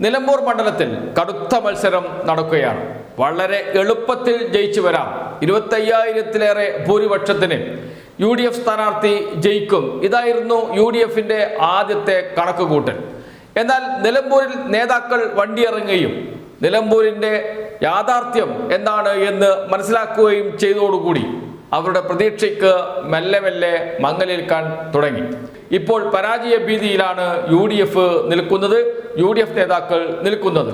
നിലമ്പൂർ മണ്ഡലത്തിൽ കടുത്ത മത്സരം നടക്കുകയാണ്. വളരെ എളുപ്പത്തിൽ ജയിച്ചു വരാം. ഇരുപത്തയ്യായിരത്തിലേറെ ഭൂരിപക്ഷത്തിന് യു ഡി എഫ് സ്ഥാനാർത്ഥി ജയിക്കും. ഇതായിരുന്നു യു ഡി എഫിന്റെ ആദ്യത്തെ കണക്കുകൂട്ടൽ. എന്നാൽ നിലമ്പൂരിൽ നേതാക്കൾ വണ്ടിയിറങ്ങുകയും നിലമ്പൂരിന്റെ യാഥാർത്ഥ്യം എന്താണ് എന്ന് മനസ്സിലാക്കുകയും ചെയ്തതോടുകൂടി അവരുടെ പ്രതീക്ഷയ്ക്ക് മെല്ലെ മെല്ലെ മങ്ങലേൽക്കാൻ തുടങ്ങി. ഇപ്പോൾ പരാജയ ഭീതിയിലാണ് യു ഡി എഫ് നിൽക്കുന്നത് യു ഡി എഫ് നേതാക്കൾ നിൽക്കുന്നത്.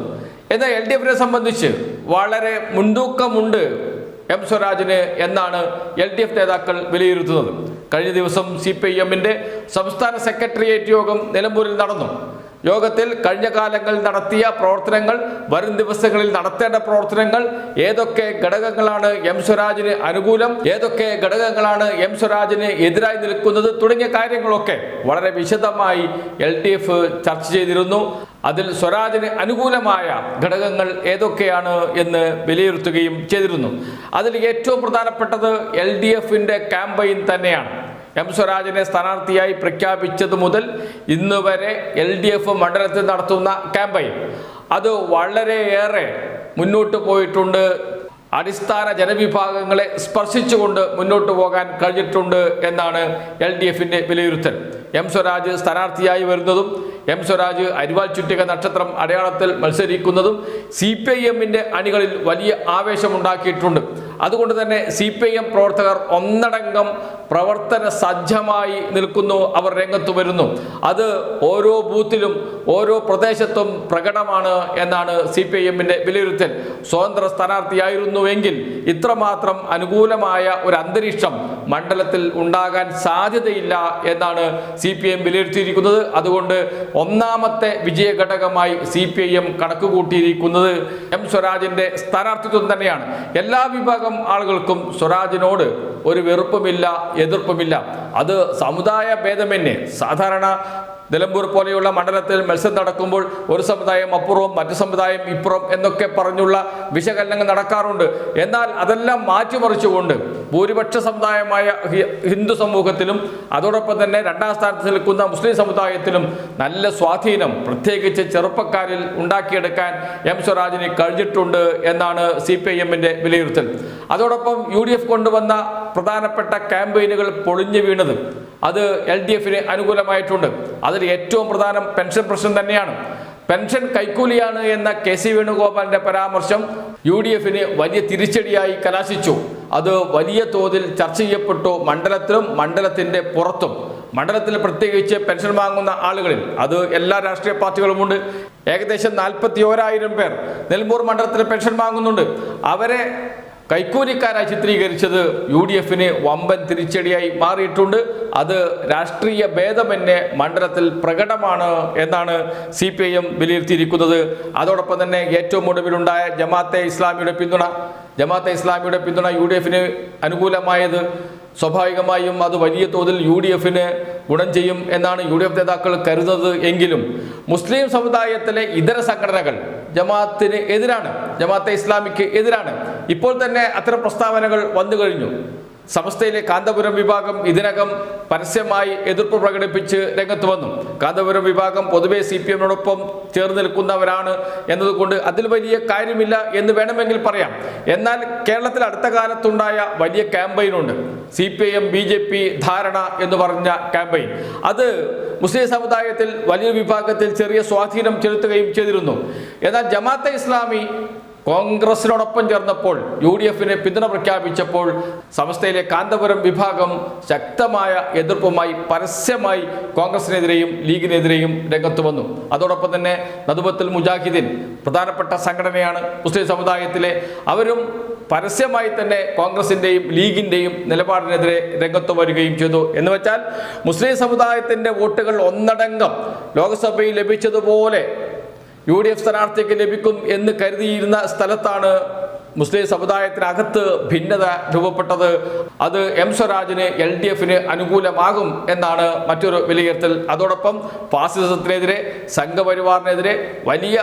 എന്നാൽ എൽ ഡി എഫിനെ സംബന്ധിച്ച് വളരെ മുൻതൂക്കമുണ്ട് എം സ്വരാജിന് എന്നാണ് എൽ ഡി എഫ് നേതാക്കൾ വിലയിരുത്തുന്നത്. കഴിഞ്ഞ ദിവസം സി പി ഐ എമ്മിന്റെ സംസ്ഥാന സെക്രട്ടേറിയറ്റ് യോഗം നിലമ്പൂരിൽ നടന്നു. യോഗത്തിൽ കഴിഞ്ഞ കാലങ്ങളിൽ നടത്തിയ പ്രവർത്തനങ്ങൾ വരും ദിവസങ്ങളിൽ നടത്തേണ്ട പ്രവർത്തനങ്ങൾ ഏതൊക്കെ ഘടകങ്ങളാണ് എം സ്വരാജിന് അനുകൂലം ഏതൊക്കെ ഘടകങ്ങളാണ് എം സ്വരാജിന് എതിരായി നിൽക്കുന്നത് തുടങ്ങിയ കാര്യങ്ങളൊക്കെ വളരെ വിശദമായി എൽ ഡി എഫ് ചർച്ച ചെയ്തിരുന്നു. അതിൽ സ്വരാജിന് അനുകൂലമായ ഘടകങ്ങൾ ഏതൊക്കെയാണ് എന്ന് വിലയിരുത്തുകയും ചെയ്തിരുന്നു. അതിൽ ഏറ്റവും പ്രധാനപ്പെട്ടത് എൽ ഡി എഫിന്റെ ക്യാമ്പയിൻ തന്നെയാണ്. എം സ്വരാജിനെ സ്ഥാനാർത്ഥിയായി പ്രഖ്യാപിച്ചത് മുതൽ ഇന്ന് വരെ എൽ ഡി എഫ് മണ്ഡലത്തിൽ നടത്തുന്ന ക്യാമ്പയിൻ. അത് വളരെയേറെ മുന്നോട്ട് പോയിട്ടുണ്ട്. അടിസ്ഥാന ജനവിഭാഗങ്ങളെ സ്പർശിച്ചുകൊണ്ട് മുന്നോട്ട് പോകാൻ കഴിഞ്ഞിട്ടുണ്ട് എന്നാണ് എൽ ഡി എഫിന്റെ വിലയിരുത്തൽ. എം സ്വരാജ് സ്ഥാനാർത്ഥിയായി വരുന്നതും എം സ്വരാജ് അരിവാൾ ചുറ്റിക നക്ഷത്രം അടയാളത്തിൽ മത്സരിക്കുന്നതും സി പി ഐ എമ്മിന്റെ അണികളിൽ വലിയ ആവേശമുണ്ടാക്കിയിട്ടുണ്ട്. അതുകൊണ്ട് തന്നെ സി പി ഐ എം പ്രവർത്തകർ ഒന്നടങ്കം പ്രവർത്തന സജ്ജമായി നിൽക്കുന്നു. അവർ രംഗത്ത് വരുന്നു. അത് ഓരോ ബൂത്തിലും ഓരോ പ്രദേശത്തും പ്രകടമാണ് എന്നാണ് സി പി ഐ എമ്മിന്റെ വിലയിരുത്തൽ. സ്വതന്ത്ര സ്ഥാനാർത്ഥിയായിരുന്നുവെങ്കിൽ ഇത്രമാത്രം അനുകൂലമായ ഒരു അന്തരീക്ഷം മണ്ഡലത്തിൽ ഉണ്ടാകാൻ സാധ്യതയില്ല എന്നാണ് സി പി എം വിലയിരുത്തിയിരിക്കുന്നത്. അതുകൊണ്ട് ഒന്നാമത്തെ വിജയ ഘടകമായി സി പി ഐ എം കണക്കുകൂട്ടിയിരിക്കുന്നത് എം സ്വരാജിന്റെ സ്ഥാനാർത്ഥിത്വം തന്നെയാണ്. എല്ലാ വിഭാഗം ആളുകൾക്കും സ്വരാജിനോട് ഒരു വെറുപ്പുമില്ല എതിർപ്പുമില്ല. അത് സമുദായ ഭേദമന്യേ. സാധാരണ നിലമ്പൂർ പോലെയുള്ള മണ്ഡലത്തിൽ മത്സരം നടക്കുമ്പോൾ ഒരു സമുദായം അപ്പുറവും മറ്റു സമുദായം ഇപ്പുറം എന്നൊക്കെ പറഞ്ഞുള്ള വിശകലനങ്ങൾ നടക്കാറുണ്ട്. എന്നാൽ അതെല്ലാം മാറ്റിമറിച്ചുകൊണ്ട് ഭൂരിപക്ഷ സമുദായമായ ഹിന്ദു സമൂഹത്തിലും അതോടൊപ്പം തന്നെ രണ്ടാം സ്ഥാനത്ത് നിൽക്കുന്ന മുസ്ലിം സമുദായത്തിലും നല്ല സ്വാധീനം പ്രത്യേകിച്ച് ചെറുപ്പക്കാരിൽ ഉണ്ടാക്കിയെടുക്കാൻ എം സ്വരാജിന് കഴിഞ്ഞിട്ടുണ്ട് എന്നാണ് സി പി ഐ എമ്മിന്റെ വിലയിരുത്തൽ. അതോടൊപ്പം യു ഡി എഫ് കൊണ്ടുവന്ന പ്രധാനപ്പെട്ട ക്യാമ്പയിനുകൾ പൊളിഞ്ഞു വീണത് അത് എൽ ഡി എഫിന് അനുകൂലമായിട്ടുണ്ട്. അതിൽ ഏറ്റവും പ്രധാനം പെൻഷൻ പ്രശ്നം തന്നെയാണ്. പെൻഷൻ കൈക്കൂലിയാണ് എന്ന കെ സി വേണുഗോപാലിന്റെ പരാമർശം യു ഡി എഫിന് വലിയ തിരിച്ചടിയായി കലാശിച്ചു. അത് വലിയ തോതിൽ ചർച്ച ചെയ്യപ്പെട്ടു മണ്ഡലത്തിലും മണ്ഡലത്തിന്റെ പുറത്തും. മണ്ഡലത്തിൽ പ്രത്യേകിച്ച് പെൻഷൻ വാങ്ങുന്ന ആളുകളിൽ അത് എല്ലാ രാഷ്ട്രീയ പാർട്ടികളുമുണ്ട്. ഏകദേശം നാൽപ്പത്തി ഓരായിരം പേർ നെൽമൂർ മണ്ഡലത്തിൽ പെൻഷൻ വാങ്ങുന്നുണ്ട്. അവരെ കൈക്കൂലിക്കാരായി ചിത്രീകരിച്ചത് യു ഡി എഫിന് വമ്പൻ തിരിച്ചടിയായി മാറിയിട്ടുണ്ട്. അത് രാഷ്ട്രീയ ഭേദമന്യെ മണ്ഡലത്തിൽ പ്രകടമാണ് എന്നാണ് സി പി ഐ എം വിലയിരുത്തിയിരിക്കുന്നത്. അതോടൊപ്പം തന്നെ ഏറ്റവും ഒടുവിലുണ്ടായ ജമാഅത്തെ ഇസ്ലാമിയുടെ പിന്തുണ. ജമാഅത്തെ ഇസ്ലാമിയുടെ പിന്തുണ യു ഡി എഫിന് അനുകൂലമായത് സ്വാഭാവികമായും അത് വലിയ തോതിൽ യു ഡി എഫിന് ഗുണം ചെയ്യും എന്നാണ് യു ഡി എഫ് നേതാക്കൾ കരുതുന്നത് എങ്കിലും മുസ്ലിം സമുദായത്തിലെ ഇതര സംഘടനകൾ ജമാഅത്തിന് എതിരാണ് ജമാഅത്തെ ഇസ്ലാമിക്ക് എതിരാണ്. ഇപ്പോൾ തന്നെ അത്തരം പ്രസ്താവനകൾ വന്നു കഴിഞ്ഞു സമസ്തയിലെ കാന്തപുരം വിഭാഗം ഇതിനകം പരസ്യമായി എതിർപ്പ് പ്രകടിപ്പിച്ച് രംഗത്ത് വന്നു. കാന്തപുരം വിഭാഗം പൊതുവെ സി പി എമ്മിനോടൊപ്പം ചേർന്ന് നിൽക്കുന്നവരാണ് എന്നതുകൊണ്ട് അതിൽ വലിയ കാര്യമില്ല എന്ന് വേണമെങ്കിൽ പറയാം. എന്നാൽ കേരളത്തിൽ അടുത്ത കാലത്തുണ്ടായ വലിയ ക്യാമ്പയിനുണ്ട്. C P M B J P ധാരണ എന്ന് പറഞ്ഞ ക്യാമ്പയിൻ. അത് മുസ്ലിം സമുദായത്തിൽ വലിയ വിഭാഗത്തിൽ ചെറിയ സ്വാധീനം ചെലുത്തുകയും ചെയ്തിരുന്നു. എന്നാൽ ജമാഅത്തെ ഇസ്ലാമി കോൺഗ്രസിനോടൊപ്പം ചേർന്നപ്പോൾ യു ഡി എഫിന് പിന്തുണ പ്രഖ്യാപിച്ചപ്പോൾ സമസ്തയിലെ കാന്തപുരം വിഭാഗം ശക്തമായ എതിർപ്പുമായി പരസ്യമായി കോൺഗ്രസിനെതിരെയും ലീഗിനെതിരെയും രംഗത്ത് വന്നു. അതോടൊപ്പം തന്നെ നദുബത്തുൽ മുജാഹിദീൻ പ്രധാനപ്പെട്ട സംഘടനയാണ് മുസ്ലിം സമുദായത്തിലെ അവരും പരസ്യമായി തന്നെ കോൺഗ്രസിന്റെയും ലീഗിന്റെയും നിലപാടിനെതിരെ രംഗത്ത് വരികയും ചെയ്തു. എന്ന് വെച്ചാൽ മുസ്ലിം സമുദായത്തിന്റെ വോട്ടുകൾ ഒന്നടങ്കം ലോക്സഭയിൽ ലഭിച്ചതുപോലെ യു ഡി എഫ് സ്ഥാനാർത്ഥിക്ക് ലഭിക്കും എന്ന് കരുതിയിരുന്ന സ്ഥലത്താണ് മുസ്ലിം സമുദായത്തിനകത്ത് ഭിന്നത രൂപപ്പെട്ടത്. അത് എം സ്വരാജിന് എൽ ഡി എഫിന് അനുകൂലമാകും എന്നാണ് മറ്റൊരു വിലയിരുത്തൽ. അതോടൊപ്പം ഫാസിസത്തിനെതിരെ സംഘപരിവാറിനെതിരെ വലിയ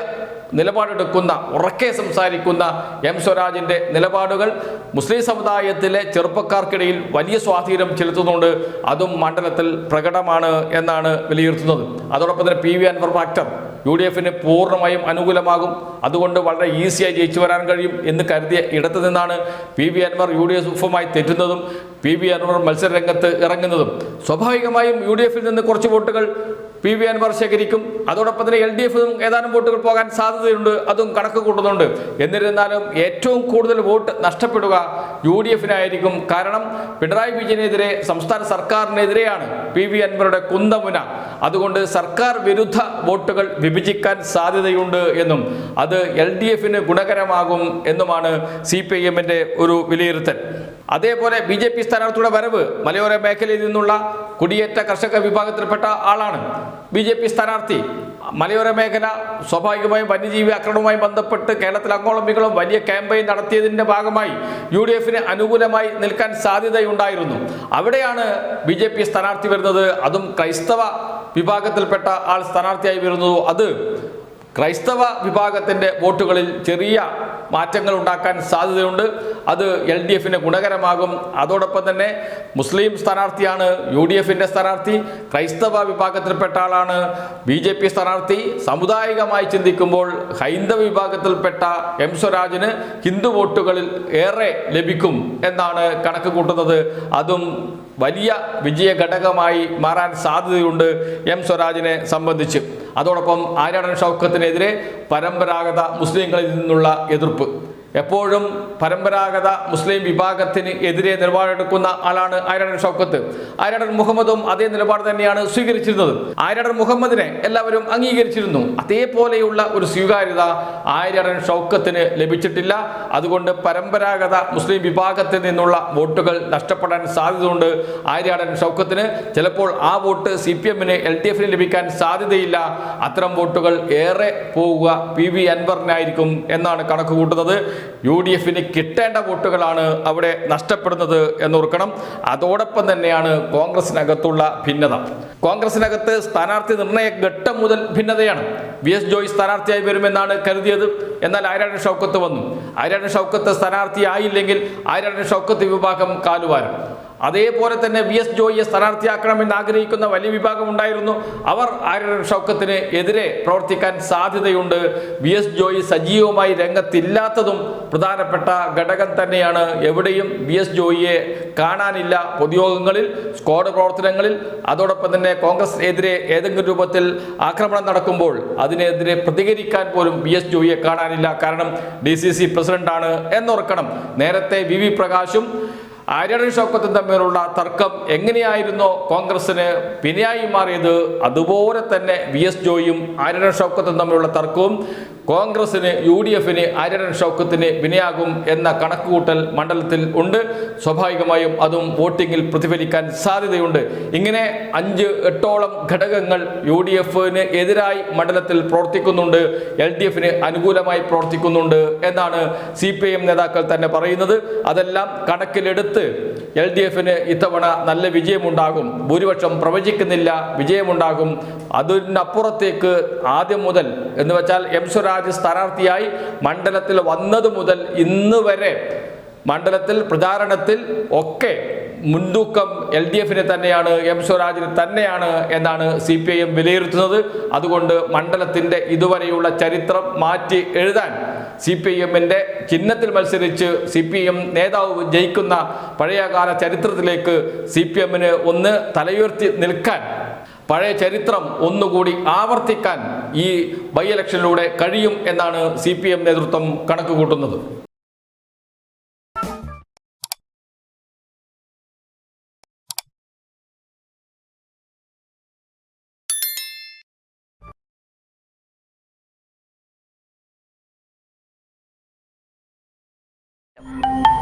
നിലപാടെടുക്കുന്ന ഉറക്കെ സംസാരിക്കുന്ന എം സ്വരാജിന്റെ നിലപാടുകൾ മുസ്ലിം സമുദായത്തിലെ ചെറുപ്പക്കാർക്കിടയിൽ വലിയ സ്വാധീനം ചെലുത്തുന്നുണ്ട്. അതും മണ്ഡലത്തിൽ പ്രകടമാണ് എന്നാണ് വിലയിരുത്തുന്നത്. അതോടൊപ്പം തന്നെ P V Anvar factor U D എഫിന് പൂർണമായും അനുകൂലമാകും. അതുകൊണ്ട് വളരെ ഈസിയായി ജയിച്ചു വരാൻ കഴിയും എന്ന് കരുതിയ ഇടത്തു നിന്നാണ് P V Anvar U D എഫുമായി തെറ്റുന്നതും പി വി അൻവർ മത്സരരംഗത്ത് ഇറങ്ങുന്നതും. സ്വാഭാവികമായും യു ഡി എഫിൽ നിന്ന് കുറച്ച് വോട്ടുകൾ പി വി അൻവർ ശേഖരിക്കും. അതോടൊപ്പം തന്നെ എൽ ഡി എഫിനും ഏതാനും വോട്ടുകൾ പോകാൻ സാധ്യതയുണ്ട്. അതും കണക്ക് കൂട്ടുന്നുണ്ട്. എന്നിരുന്നാലും ഏറ്റവും കൂടുതൽ വോട്ട് നഷ്ടപ്പെടുക യു ഡി എഫിനായിരിക്കും. കാരണം പിണറായി വിജയനെതിരെ സംസ്ഥാന സർക്കാരിനെതിരെയാണ് പി വി അൻവറുടെ കുന്തമുന. അതുകൊണ്ട് സർക്കാർ വിരുദ്ധ വോട്ടുകൾ വിഭജിക്കാൻ സാധ്യതയുണ്ട് എന്നും അത് എൽ ഡി എഫിന് ഗുണകരമാകും എന്നുമാണ് സി പി ഐ എമ്മിന്റെ ഒരു വിലയിരുത്തൽ. അതേപോലെ ബി ജെ പി സ്ഥാനാർത്ഥിയുടെ വരവ് മലയോര മേഖലയിൽ നിന്നുള്ള കുടിയേറ്റ കർഷക വിഭാഗത്തിൽപ്പെട്ട ആളാണ്. ബി ജെ പി സ്ഥാനാർത്ഥി. മലയോര മേഖല സ്വാഭാവികമായും വന്യജീവി ആക്രമണവുമായി ബന്ധപ്പെട്ട് കേരളത്തിൽ അങ്ങോളം വലിയ ക്യാമ്പയിൻ നടത്തിയതിന്റെ ഭാഗമായി യു ഡി എഫിന് അനുകൂലമായി നിൽക്കാൻ സാധ്യതയുണ്ടായിരുന്നു. അവിടെയാണ് ബി ജെ പി സ്ഥാനാർത്ഥി വരുന്നത്. അതും ക്രൈസ്തവ വിഭാഗത്തിൽപ്പെട്ട ആൾ സ്ഥാനാർത്ഥിയായി വരുന്നത് അത് ക്രൈസ്തവ വിഭാഗത്തിന്റെ വോട്ടുകളിൽ ചെറിയ മാറ്റങ്ങൾ ഉണ്ടാക്കാൻ സാധ്യതയുണ്ട്. അത് എൽ ഡി എഫിന് ഗുണകരമാകും. അതോടൊപ്പം തന്നെ മുസ്ലിം സ്ഥാനാർത്ഥിയാണ് യു ഡി എഫിന്റെ സ്ഥാനാർത്ഥി. ക്രൈസ്തവ വിഭാഗത്തിൽപ്പെട്ട ആളാണ് ബി ജെ പി സ്ഥാനാർത്ഥി. സാമുദായികമായി ചിന്തിക്കുമ്പോൾ ഹൈന്ദവ വിഭാഗത്തിൽപ്പെട്ട എം സ്വരാജിന് ഹിന്ദു വോട്ടുകളിൽ ഏറെ ലഭിക്കും എന്നാണ് കണക്ക് കൂട്ടുന്നത്. അതും വലിയ വിജയ ഘടകമായി മാറാൻ സാധ്യതയുണ്ട് എം സ്വരാജിനെ സംബന്ധിച്ച്. അതോടൊപ്പം ആര്യാടൻ ഷൗക്കത്തിനെതിരെ പരമ്പരാഗത മുസ്ലിങ്ങളിൽ നിന്നുള്ള എതിർപ്പ്. എപ്പോഴും പരമ്പരാഗത മുസ്ലിം വിഭാഗത്തിന് എതിരെ നിലപാടെടുക്കുന്ന ആളാണ് ആര്യടൻ ഷൗക്കത്ത്. ആര്യടൻ മുഹമ്മദും അതേ നിലപാട് തന്നെയാണ് സ്വീകരിച്ചിരുന്നത്. ആര്യടൻ മുഹമ്മദിനെ എല്ലാവരും അംഗീകരിച്ചിരുന്നു. അതേപോലെയുള്ള ഒരു സ്വീകാര്യത ആര്യാടൻ ഷൗക്കത്തിന് ലഭിച്ചിട്ടില്ല. അതുകൊണ്ട് പരമ്പരാഗത മുസ്ലിം വിഭാഗത്തിൽ നിന്നുള്ള വോട്ടുകൾ നഷ്ടപ്പെടാൻ സാധ്യതയുണ്ട് ആര്യാടൻ ഷൗക്കത്തിന്. ചിലപ്പോൾ ആ വോട്ട് സി പി എമ്മിന് എൽ ഡി എഫിന് ലഭിക്കാൻ സാധ്യതയില്ല. അത്തരം വോട്ടുകൾ ഏറെ പോവുക പി വി അൻവറിനായിരിക്കും എന്നാണ് കണക്ക് കൂട്ടുന്നത് യു ഡി എഫിന് കിട്ടേണ്ട വോട്ടുകളാണ് അവിടെ നഷ്ടപ്പെടുന്നത് എന്നോർക്കണം. അതോടൊപ്പം തന്നെയാണ് കോൺഗ്രസിനകത്തുള്ള ഭിന്നത. കോൺഗ്രസിനകത്ത് സ്ഥാനാർത്ഥി നിർണയ ഘട്ടം മുതൽ ഭിന്നതയാണ്. വി എസ് ജോയ് സ്ഥാനാർത്ഥിയായി വരുമെന്നാണ് കരുതിയത്. എന്നാൽ ആരാണ് ഷൗക്കത്ത് വന്നു. ആരാണ് ഷൗക്കത്ത് സ്ഥാനാർത്ഥിയായില്ലെങ്കിൽ ആരാണ് ഷൗക്കത്ത് വിഭാഗം കാലുവാരും. അതേപോലെ തന്നെ വി എസ് ജോയിയെ സ്ഥാനാർത്ഥിയാക്കണമെന്ന് ആഗ്രഹിക്കുന്ന വലിയ വിഭാഗം ഉണ്ടായിരുന്നു അവർ ആര്യൻ ഷൗക്കത്തിന് എതിരെ പ്രവർത്തിക്കാൻ സാധ്യതയുണ്ട്. വി എസ് ജോയി സജീവമായി രംഗത്തില്ലാത്തതും പ്രധാനപ്പെട്ട ഘടകം തന്നെയാണ്. എവിടെയും വി എസ് ജോയിയെ കാണാനില്ല പൊതുയോഗങ്ങളിൽ സ്ക്വാഡ് പ്രവർത്തനങ്ങളിൽ. അതോടൊപ്പം തന്നെ കോൺഗ്രസ് എതിരെ ഏതെങ്കിലും രൂപത്തിൽ ആക്രമണം നടക്കുമ്പോൾ അതിനെതിരെ പ്രതികരിക്കാൻ പോലും വി എസ് ജോയിയെ കാണാനില്ല. കാരണം ഡി സി സി പ്രസിഡന്റാണ് എന്നോർക്കണം. നേരത്തെ വി വി പ്രകാശും ആര്യടൻ ഷൗക്കത്തും തമ്മിലുള്ള തർക്കം എങ്ങനെയായിരുന്നോ? കോൺഗ്രസിന് പിന്നെയായി മാറിയത്. അതുപോലെ തന്നെ വി എസ് ജോയും ആര്യടൻ ഷൗക്കത്തും തമ്മിലുള്ള തർക്കവും കോൺഗ്രസിന് യു ഡി എഫിന് ആര്യടൻ ഷൗക്കത്തിന് വിനയാകും എന്ന കണക്കുകൂട്ടൽ മണ്ഡലത്തിൽ ഉണ്ട്. സ്വാഭാവികമായും അതും വോട്ടിങ്ങിൽ പ്രതിഫലിക്കാൻ സാധ്യതയുണ്ട്. ഇങ്ങനെ അഞ്ച് എട്ടോളം ഘടകങ്ങൾ യു ഡി എഫിന് എതിരായി മണ്ഡലത്തിൽ പ്രവർത്തിക്കുന്നുണ്ട്. എൽ ഡി എഫിന് അനുകൂലമായി പ്രവർത്തിക്കുന്നുണ്ട് എന്നാണ് സി പി എം നേതാക്കൾ തന്നെ പറയുന്നത്. അതെല്ലാം കണക്കിലെടുത്ത് എൽ ഡി എഫിന് ഇത്തവണ നല്ല വിജയമുണ്ടാകും. ഭൂരിപക്ഷം പ്രവചിക്കുന്നില്ല വിജയമുണ്ടാകും. അതിനപ്പുറത്തേക്ക് ആദ്യം മുതൽ എന്ന് വെച്ചാൽ എം സ്വരാജ് സ്ഥാനാർത്ഥിയായി മണ്ഡലത്തിൽ വന്നത് മുതൽ ഇന്ന് വരെ മണ്ഡലത്തിൽ പ്രചാരണത്തിൽ ഒക്കെ മുൻതൂക്കം എൽ ഡി എഫിനെ തന്നെയാണ് എം സ്വരാജിന് തന്നെയാണ് എന്നാണ് സി പി ഐ എം വിലയിരുത്തുന്നത്. അതുകൊണ്ട് മണ്ഡലത്തിന്റെ ഇതുവരെയുള്ള ചരിത്രം മാറ്റി എഴുതാൻ സി പി എമ്മിന്റെ ചിഹ്നത്തിൽ മത്സരിച്ച് സി പി എം നേതാവ് ജയിക്കുന്ന പഴയകാല ചരിത്രത്തിലേക്ക് സി പി എമ്മിന് ഒന്ന് തലയുയർത്തി നിൽക്കാൻ പഴയ ചരിത്രം ഒന്നുകൂടി ആവർത്തിക്കാൻ ഈ ബൈ ഇലക്ഷനിലൂടെ കഴിയും എന്നാണ് സി പി എം നേതൃത്വം കണക്ക് കൂട്ടുന്നത് you.